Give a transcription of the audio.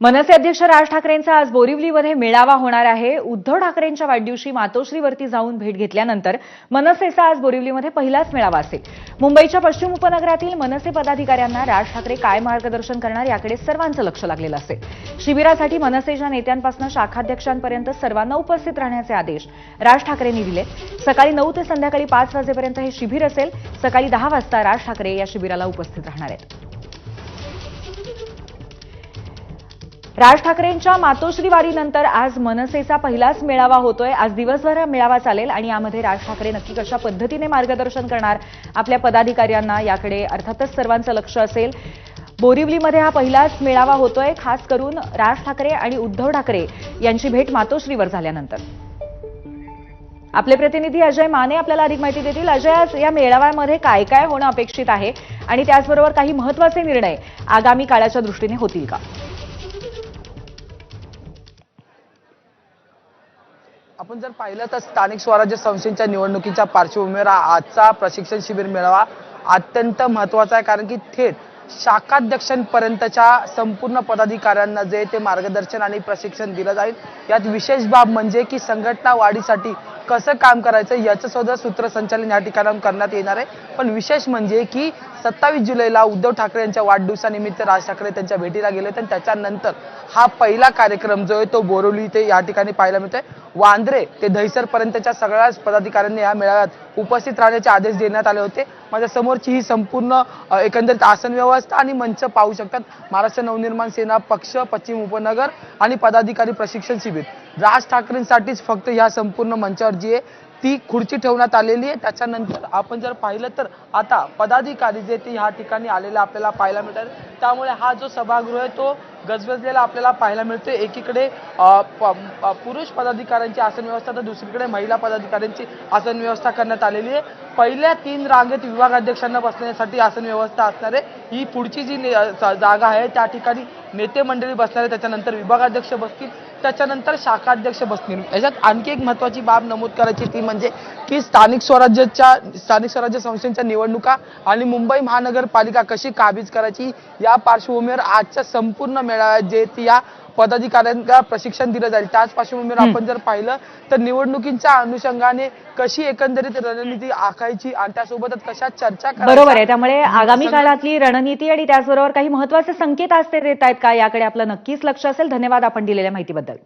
मनसे अध्यक्ष राज ठाकरेंचा आज बोरिवलीमध्ये मेळावा होणार आहे. उद्धव ठाकरेंच्या वाढदिवशी मातोश्रीवरती जाऊन भेट घेतल्यानंतर मनसेचा आज बोरिवलीमध्ये पहिलाच मेळावा असेल. मुंबईच्या पश्चिम उपनगरातील मनसे पदाधिकाऱ्यांना राज ठाकरे काय मार्गदर्शन करणार याकडे सर्वांचं लक्ष लागलेलं असेल. शिबिरासाठी मनसेच्या नेत्यांपासून शाखाध्यक्षांपर्यंत सर्वांना उपस्थित राहण्याचे आदेश राज ठाकरेंनी दिले. सकाळी नऊ ते संध्याकाळी पाच वाजेपर्यंत हे शिबिर असेल. सकाळी दहा वाजता राज ठाकरे या शिबिराला उपस्थित राहणार आहेत. राज ठाकरेंच्या मातोश्री वारीनंतर आज मनसेचा पहिलाच मेळावा होतोय. आज दिवसभर हा मेळावा चालेल आणि यामध्ये राज ठाकरे नक्की कशा पद्धतीने मार्गदर्शन करणार आपल्या पदाधिकाऱ्यांना याकडे अर्थातच सर्वांचं लक्ष असेल. बोरिवलीमध्ये हा पहिलाच मेळावा होतोय खास करून राज ठाकरे आणि उद्धव ठाकरे यांची भेट मातोश्रीवर झाल्यानंतर. आपले प्रतिनिधी अजय माने आपल्याला अधिक माहिती देतील. अजय आज या मेळाव्यामध्ये काय काय होणं अपेक्षित आहे? आणि त्याचबरोबर काही महत्त्वाचे निर्णय आगामी काळाच्या दृष्टीने होतील का? आपण जर पाहिलं तर स्थानिक स्वराज्य संस्थेच्या निवडणुकीच्या पार्श्वभूमीवर आजचा प्रशिक्षण शिबिर मेळावा अत्यंत महत्त्वाचा आहे. कारण की थेट शाखाध्यक्षांपर्यंतच्या संपूर्ण पदाधिकाऱ्यांना जे ते मार्गदर्शन आणि प्रशिक्षण दिलं जाईल. यात विशेष बाब म्हणजे की संघटना वाढीसाठी कसं काम करायचं याचं सुद्धा सूत्रसंचालन या ठिकाणाहून करण्यात येणार आहे. पण विशेष म्हणजे की सत्तावीस जुलैला उद्धव ठाकरे यांच्या वाढदिवसानिमित्त राज ठाकरे त्यांच्या भेटीला गेले होते आणि त्याच्यानंतर हा पहिला कार्यक्रम जो आहे तो बोरवली इथे या ठिकाणी पाहायला मिळतोय. वांद्रे ते दहिसरपर्यंतच्या सगळ्याच पदाधिकाऱ्यांनी या मेळाव्यात उपस्थित राहण्याचे आदेश देण्यात आले होते. माझ्या समोरची ही संपूर्ण एकंदरीत आसन व्यवस्था आणि मंच पाहू शकतात. महाराष्ट्र नवनिर्माण सेना पक्ष पश्चिम उपनगर आणि पदाधिकारी प्रशिक्षण शिबिर. राज ठाकरेंसाठीच फक्त ह्या संपूर्ण मंचावर जी आहे ती खुर्ची ठेवण्यात आलेली आहे. त्याच्यानंतर आपण जर पाहिलं तर आता पदाधिकारी जे ते ह्या ठिकाणी आलेले आपल्याला पाहायला मिळतात. त्यामुळे हा जो सभागृह आहे तो गजबजलेला आपल्याला पाहायला मिळतो एकीकडे प- पुरुष पदाधिकाऱ्यांची आसन व्यवस्था तर दुसरीकडे महिला पदाधिकाऱ्यांची आसन व्यवस्था करण्यात आलेली आहे. पहिल्या तीन रांगेत विभागाध्यक्षांना बसण्यासाठी आसन व्यवस्था असणार आहे ही पुढची जी जागा आहे त्या ठिकाणी नेते मंडळी बसणार आहे त्याच्यानंतर विभागाध्यक्ष बसतील. त्याच्यानंतर शाखाध्यक्ष बसतील. याच्यात आणखी एक महत्वाची बाब नमूद करायची ती म्हणजे की स्थानिक स्वराज्याच्या स्थानिक स्वराज्य संस्थेच्या निवडणुका आणि मुंबई महानगरपालिका कशी काबीज करायची या पार्श्वभूमीवर आजच्या संपूर्ण मेळाव्यात जे ती या पदाधिकाऱ्यांना प्रशिक्षण दिलं जाईल. त्याच पार्श्वभूमीवर आपण जर पाहिलं तर निवडणुकीच्या अनुषंगाने कशी एकंदरीत रणनीती आखायची आणि त्यासोबतच कशा चर्चा बरोबर आहे. त्यामुळे आगामी काळातली रणनीती आणि त्याचबरोबर काही महत्त्वाचे संकेत आज ते देत आहेत का याकडे आपलं नक्कीच लक्ष असेल. धन्यवाद आपण दिलेल्या माहितीबद्दल.